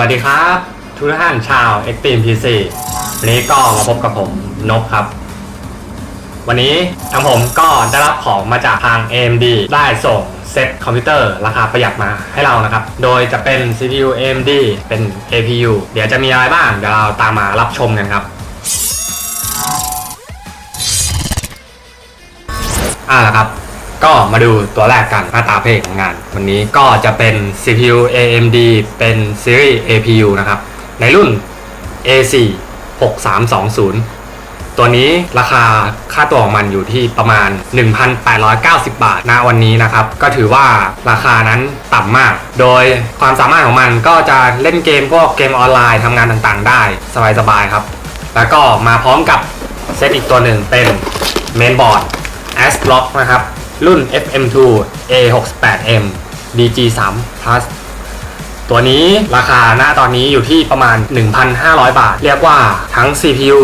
วัสดีครับทุกท่านชาว Extreme PC วันนี้ก็มาพบกับผมนกครับ วันนี้ทางผมก็ได้รับของมาจากทาง AMD ได้ส่งเซ็ตคอมพิวเตอร์ราคาประหยัดมาให้เรานะครับ โดยจะเป็น CPU AMD เป็น APU เดี๋ยวจะมีอะไรบ้าง เดี๋ยวเราตามมารับชมกันครับอ่าละครับ ก็มาดูตัวแรกกันหน้าตาเพลของงาน วันนี้ก็จะเป็น CPU AMD เป็นซีรีส์ APU นะครับ ในรุ่น A4 6320 ตัวนี้ราคาค่าตัวของมันอยู่ที่ประมาณ 1,890 บาทณวันนี้นะครับ ก็ถือว่าราคานั้นต่ำมาก โดยความสามารถของมันก็จะเล่นเกมพวกเกมออนไลน์ทำงานต่างๆ ได้สบายๆครับ แล้วก็มาพร้อมกับเซตอีกตัวหนึ่งเป็นเมนบอร์ด a s r o c k นะครับ รุ่น FM2 A68M DG3 Plus ตัวนี้ราคาหน้าตอนนี้อยู่ที่ประมาณ 1,500 บาท เรียกว่าทั้ง CPU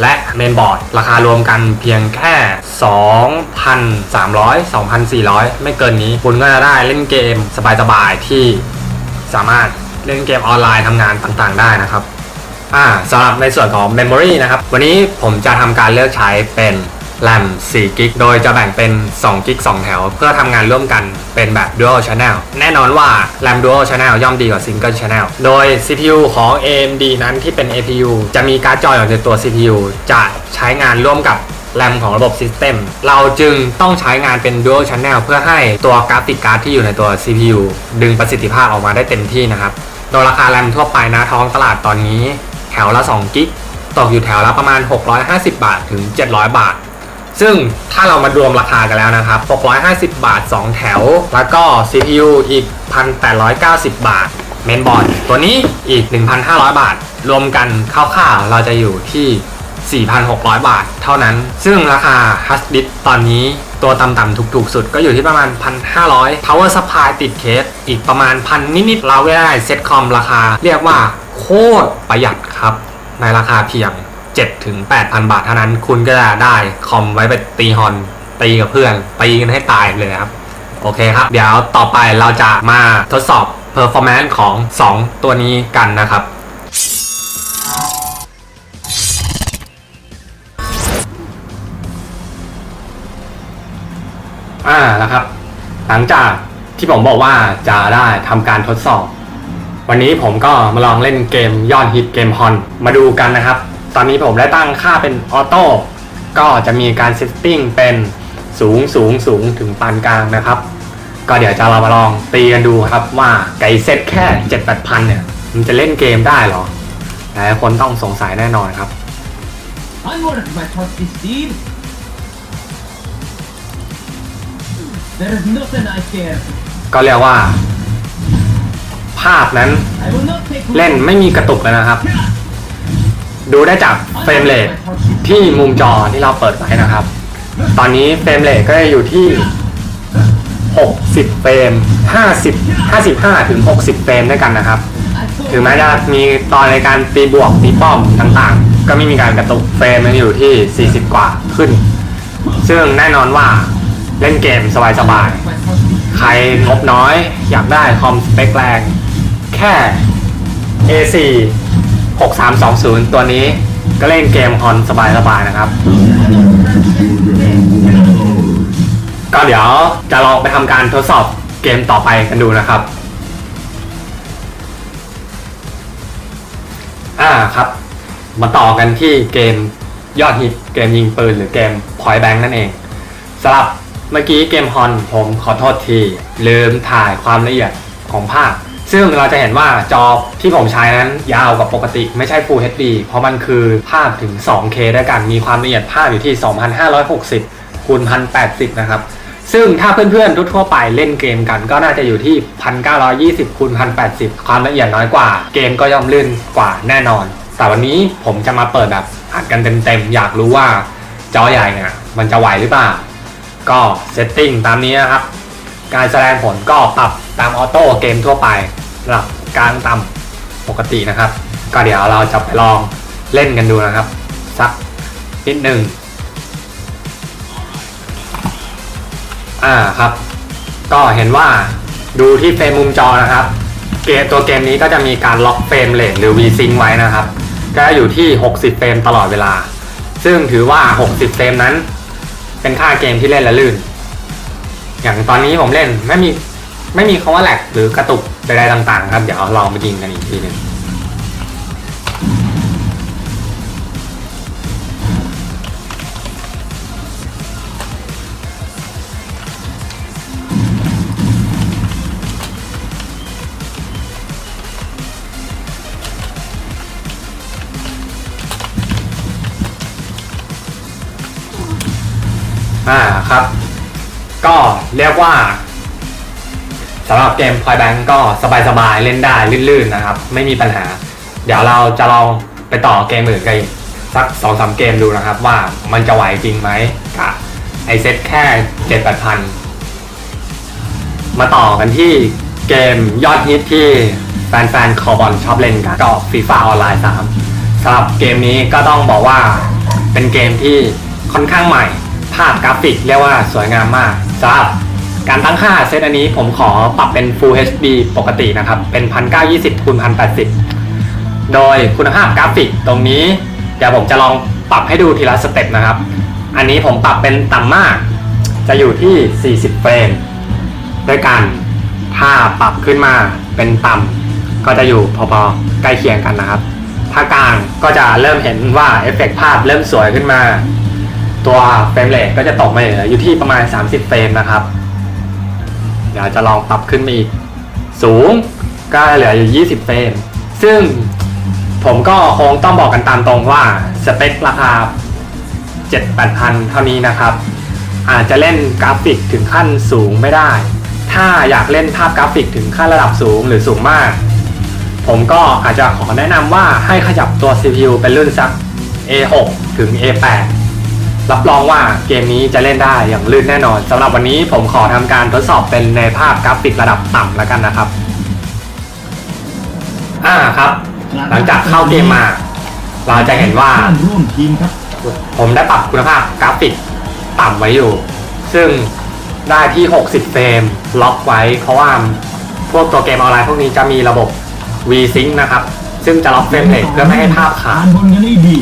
และเมนบอร์ด ราคารวมกันเพียงแค่ 2,300 2,400 ไม่เกินนี้ คุณก็จะได้เล่นเกมสบายๆ ที่สามารถเล่นเกมออนไลน์ทำงานต่างๆ ได้นะครับอ่าสำหรับในส่วนของ Memory นะครับ วันนี้ผมจะทำการเลือกใช้เป็น RAM 4 g b โดยจะแบ่งเป็น2 g b 2แถว เพื่อทำงานร่วมกันเป็นแบบ Dual Channel แน่นอนว่า RAM Dual Channel ย่อมดีกว่า Single Channel โดย CPU ของ AMD นั้นที่เป็น APU จะมีการ์ดจออยู่ในตัว CPU จะใช้งานร่วมกับ RAM ของระบบ System เราจึงต้องใช้งานเป็น Dual Channel เพื่อให้ตัวกราฟิกการ์ดที่อยู่ในตัว CPU ดึงประสิทธิภาพออกมาได้เต็มที่นะครับ โดยราคา RAM ทั่วไปนะท้องตลาดตอนนี้ แถวละ2กิกตกอยู่แถวละประมาณ 650 บาทถึง 700 บาท ซึ่งถ้าเรามารวมราคากันแล้วนะครับ 650 บาท 2 แถว แล้วก็ CPU อีก 1,890 บาท เมนบอร์ดตัวนี้อีก 1,500 บาท รวมกันคร่าวๆเราจะอยู่ที่ 4,600 บาทเท่านั้น ซึ่งราคาฮัสดิสตอนนี้ตัวต่ำๆถูกๆ สุดก็อยู่ที่ประมาณ 1,500 Power Supply ติดเคส อีกประมาณพันนิดๆ เราได้เซ็ตคอมราคา เรียกว่าโคตรประหยัดครับ ในราคาเพียง 7ถึง8,000 บาทเท่านั้น คุณก็จะได้คอมไว้ไปตีฮอนตีกับเพื่อนตีกันให้ตายเลยครับ โอเคครับ เดี๋ยวต่อไปเราจะมาทดสอบ performance ของ 2 ตัวนี้กันนะครับอ่าแล้วครับ หลังจากที่ผมบอกว่าจะได้ทำการทดสอบ วันนี้ผมก็มาลองเล่นเกมยอดฮิตเกมฮอนมาดูกันนะครับ ตอนนี้ผมได้ตั้งค่าเป็นออโต้ก็จะมีการเซตติ้งเป็นสูงสูงสูงถึงปานกลางนะครับ ก็เดี๋ยวจะเรามาลองตีกันดูครับว่าไก่เซตแค่7 8พันเนี่ย มันจะเล่นเกมได้เหรอหลายคนต้องสงสัยแน่นอนครับ Onward, my trusty steed! There is nothing I fear. ก็เรียกว่า ภาพนั้น I will not take เล่นไม่มีกระตุกเลยนะครับ ดูได้จากเฟรมเรทที่มุมจอที่เราเปิดไว้นะครับ ตอนนี้เฟรมเรทก็จะอยู่ที่ 60 เฟรม 50 55 ถึง 60 เฟรมด้วยกันนะครับ ถึงแม้จะมีตอนในการตีบวกตีป้อมต่างๆ ก็ไม่มีการกระตุกเฟรมมันอยู่ที่ 40 กว่าขึ้น ซึ่งแน่นอนว่าเล่นเกมสบายๆ ใครงบน้อยอยากได้คอมสเปคแรง แค่ A4 6320 ตัวนี้ก็เล่นเกมฮอนสบายๆนะครับ ก็เดี๋ยวจะลองไปทำการทดสอบเกมต่อไปกันดูนะครับ อ่าครับ มาต่อกันที่เกมยอดฮิตเกมยิงปืนหรือเกม Point Blank นั่นเองสำหรับเมื่อกี้เกมฮอนผมขอโทษทีลืมถ่ายความละเอียดของภาพ ซึ่งเราจะเห็นว่าจอที่ผมใช้นั้นยาวกว่าปกติไม่ใช่ Full HD เพราะมันคือภาพถึง 2K ด้วยกันมีความละเอียดภาพอยู่ที่ 2560คูณ1080 นะครับ ซึ่งถ้าเพื่อนๆทั่วๆไปเล่นเกมกันก็น่าจะอยู่ที่ 1920คูณ1080 ความละเอียดน้อยกว่า เกมก็ย่อมลื่นกว่าแน่นอน แต่วันนี้ผมจะมาเปิดแบบอัดกันเต็มๆอยากรู้ว่าจอใหญ่เนี่ยมันจะไหวหรือเปล่า ก็เซตติ้งตามนี้นะครับ การแสดงผลก็ปรับตามออโต้เกมทั่วไป ระดับกลางต่ำปกตินะครับ ก็เดี๋ยวเราจะไปลองเล่นกันดูนะครับ สักนิดหนึ่งอ่าครับ ก็เห็นว่าดูที่เฟรมมุมจอนะครับ เกมตัวเกมนี้ก็จะมีการล็อกเฟรมเรทหรือ V-Sync ไว้นะครับ ก็อยู่ที่ 60 เฟรมตลอดเวลา ซึ่งถือว่า 60 เฟรมนั้น เป็นค่าเกมที่เล่นและลื่น อย่างตอนนี้ผมเล่นไม่มี ไม่มีคาว่าแหลกหรือกระตุกใดๆต่างๆ ครับ เดี๋ยวลองมายิงกันอีกทีหนึ่งอ่าครับ ก็เรียกว่าำหรับเกม Point Bank ก็สบายๆ เล่นได้ลื่นๆนะครับ ไม่มีปัญหา เดี๋ยวเราจะลองไปต่อเกมอื่นกันสักสองสามเกมดูนะครับ ว่ามันจะไหวจริงไหมกับไอเซ็ตแค่เจ็ดแปดพันมาต่อกันที่เกมยอดฮิตที่แฟนๆคอบอลชอบเล่นกันก็ฟีฟ่าออนไลน์3สำหรับเกมนี้ก็ต้องบอกว่าเป็นเกมที่ค่อนข้างใหม่ ภาพกราฟิกเรียกว่าสวยงามมากสำหรับ การตั้งค่าเซตอันนี้ผมขอปรับเป็น Full HD ปกตินะครับ เป็น 1920คูณ1080 โดยคุณภาพกราฟิกตรงนี้ เดี๋ยวผมจะลองปรับให้ดูทีละสเต็ปนะครับ อันนี้ผมปรับเป็นต่ำมาก จะอยู่ที่ 40 เฟรมด้วยกันถ้าปรับขึ้นมาเป็นต่ำก็จะอยู่พอๆใกล้เคียงกันนะครับ ถ้ากลางก็จะเริ่มเห็นว่าเอฟเฟกต์ภาพเริ่มสวยขึ้นมา ตัวเฟรมเรทก็จะตกมาอยู่ที่ประมาณ 30 เฟรมนะครับ เดี๋ยวจะลองปรับขึ้นมาอีก สูงก็เหลืออยู่ 20 เฟรม ซึ่งผมก็คงต้องบอกกันตามตรงว่าสเปคราคา 7-8พันเท่านี้นะครับ อาจจะเล่นกราฟิกถึงขั้นสูงไม่ได้ ถ้าอยากเล่นภาพกราฟิกถึงขั้นระดับสูงหรือสูงมาก ผมก็อาจจะขอแนะนำว่าให้ขยับตัว CPU เป็นรุ่นสัก A6 ถึง A8 รับรองว่าเกมนี้จะเล่นได้อย่างลื่นแน่นอนสำหรับวันนี้ผมขอทำการทดสอบเป็นในภาพกราฟิกระดับต่ำแล้วกันนะครับ อ่าครับ หลังจากเข้าเกมมา เราจะเห็นว่าร่วมทีมครับ ผมได้ปรับคุณภาพกราฟิกต่ำไว้อยู่ ซึ่งได้ที่ 60 เฟรมล็อกไว้ เพราะว่าพวกตัวเกมออนไลน์พวกนี้จะมีระบบ V-Sync นะครับ ซึ่งจะล็อกเฟรมเรทเพื่อไม่ให้ภาพขาดบนกันได้ดี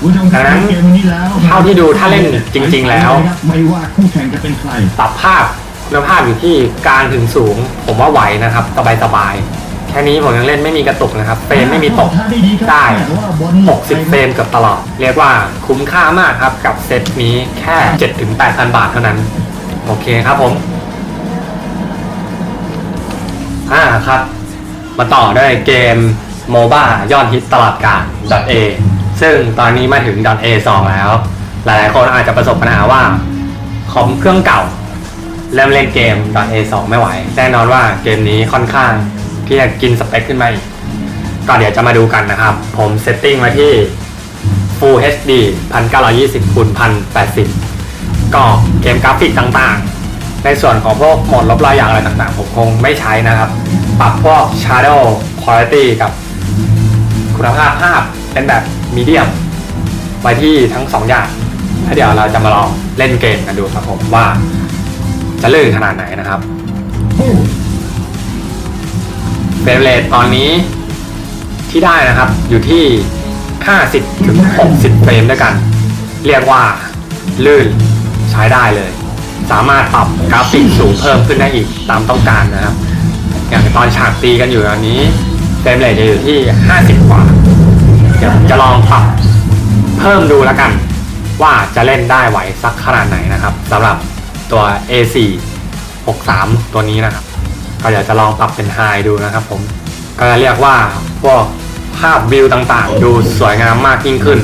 คุณผู้ชมครับดังนั้นเกมนี้แล้วเท่าที่ดูถ้าเล่นจริง ๆ แล้ว ไม่ว่าคู่แข่งจะเป็นใครปรับภาพคุณภาพอยู่ที่กลางถึงสูง ผมว่าไหวนะครับ สบายๆแค่นี้ผมยังเล่นไม่มีกระตุกนะครับเฟรมไม่มีตกท่าได้ดีครับได้แต่ว่าบอลหลบไป60เฟรมเกือบตลอด เรียกว่าคุ้มค่ามากครับกับเซตนี้แค่ 7-8,000 บาทเท่านั้น โอเคครับผมอ่าครับ มาต่อด้วยเกมโมบ้ายอดฮิตตลอดกาล .a ซึ่งตอนนี้มาถึง .a 2 แล้ว หลายๆคนอาจจะประสบปัญหาว่าคอมเครื่องเก่า เริ่มเล่นเกม .a 2 ไม่ไหว แน่นอนว่าเกมนี้ค่อนข้างที่จะกินสเปคขึ้นมาอีกก็เดี๋ยวจะมาดูกันนะครับ ผมเซตติ้งไว้ที่ Full HD 1920คูณ1080 ก็เกมกราฟิกต่างๆ ในส่วนของพวกโหมดลบรอยอย่างอะไรต่างๆ ผมคงไม่ใช้นะครับ ปรับพวก Shadow Quality กับคุณภาพภาพเป็นแบบ มีเดียมไว้ที่ทั้งสองอย่างแล้วเดี๋ยวเราจะมาลองเล่นเกมกันดูครับผมว่า จะลื่นขนาดไหนนะครับเฟรมเรทตอนนี้ที่ได้นะครับอยู่ที่ 50ถึง60 เฟรมด้วยกัน เรียกว่าลื่นใช้ได้เลย สามารถปรับกราฟิกสูงเพิ่มขึ้นได้อีกตามต้องการนะครับ อย่างตอนฉากตีกันอยู่ตอนนี้เฟรมเรทจะอยู่ที่ 50 กว่า เดี๋ยวผมจะลองปรับเพิ่มดูแล้วกัน ว่าจะเล่นได้ไหวสักขนาดไหนนะครับสำหรับตัว A4 63 ตัวนี้นะครับ ก็เดี๋ยวจะลองปรับเป็นไฮดูนะครับผม ก็จะเรียกว่าพวกภาพวิวต่างๆ ดูสวยงามมากยิ่งขึ้น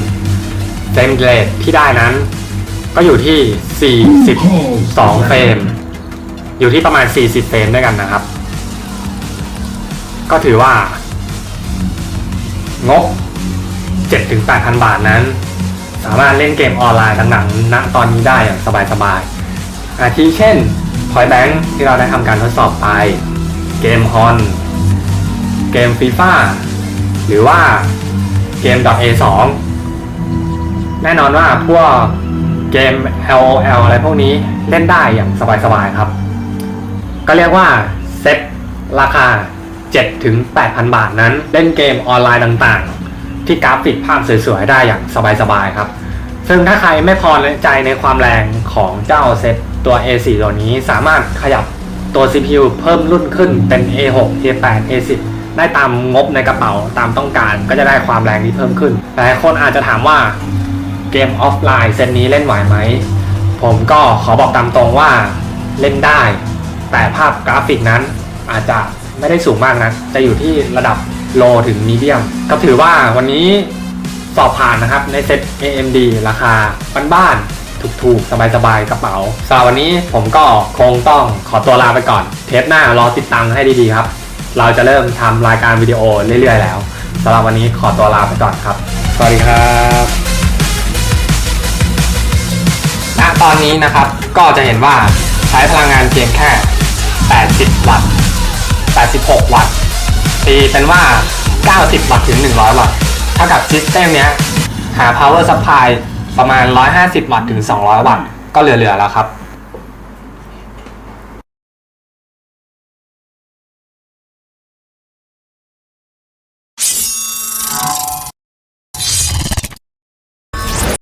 เฟรมเรทที่ได้นั้น ก็อยู่ที่ 42 เฟรม อยู่ที่ประมาณ 40 เฟรมด้วยกันนะครับ ก็ถือว่างบ 7-8,000 บาทนั้น สามารถเล่นเกมออนไลน์ต่างๆณตอนนี้ได้อย่างสบายๆ อาทิเช่น Point Bank ที่เราได้ทำการทดสอบไป เกมฮอนเกมฟีฟ่าหรือว่าเกม .a2 แน่นอนว่าพวกเกม LOL อะไรพวกนี้เล่นได้อย่างสบายๆครับ ก็เรียกว่าเซ็ตราคา7ถึง8,000 บาทนั้น เล่นเกมออนไลน์ต่างๆ ที่กราฟิกภาพสวยๆ ได้อย่างสบายๆ ครับ ซึ่งถ้าใครไม่พอใจในความแรงของเจ้าเซตตัว A4 ตัวนี้สามารถขยับตัว CPU เพิ่มรุ่นขึ้นเป็น A6 A8 A10 ได้ตามงบในกระเป๋าตามต้องการก็จะได้ความแรงที่เพิ่มขึ้น หลายคนอาจจะถามว่าเกมออฟไลน์เซตนี้เล่นไหวไหม ผมก็ขอบอกตามตรงว่าเล่นได้ แต่ภาพกราฟิกนั้นอาจจะ ไม่ได้สูงมากนะจะอยู่ที่ระดับโลถึงมีเดียมก็ถือว่าวันนี้สอบผ่านนะครับในเซ็ต AMD ราคาบ้านๆถูกๆ สบายๆ กระเป๋าสำหรับวันนี้ผมก็คงต้องขอตัวลาไปก่อน เทปหน้ารอติดตามให้ดีๆครับ เราจะเริ่มทำรายการวิดีโอเรื่อยๆ แล้วสำหรับวันนี้ขอตัวลาไปก่อนครับ สวัสดีครับณตอนนี้นะครับก็จะเห็นว่าใช้พลังงานเพียงแค่ 80 วัตต์ 86 วัตต์ตีเป็นว่า 90 วัตต์ถึง 100 วัตต์เท่ากับซิสเต็มเนี้ยหา power supply ประมาณ 150 วัตต์ถึง 200 วัตต์ก็เหลือๆแล้วครับ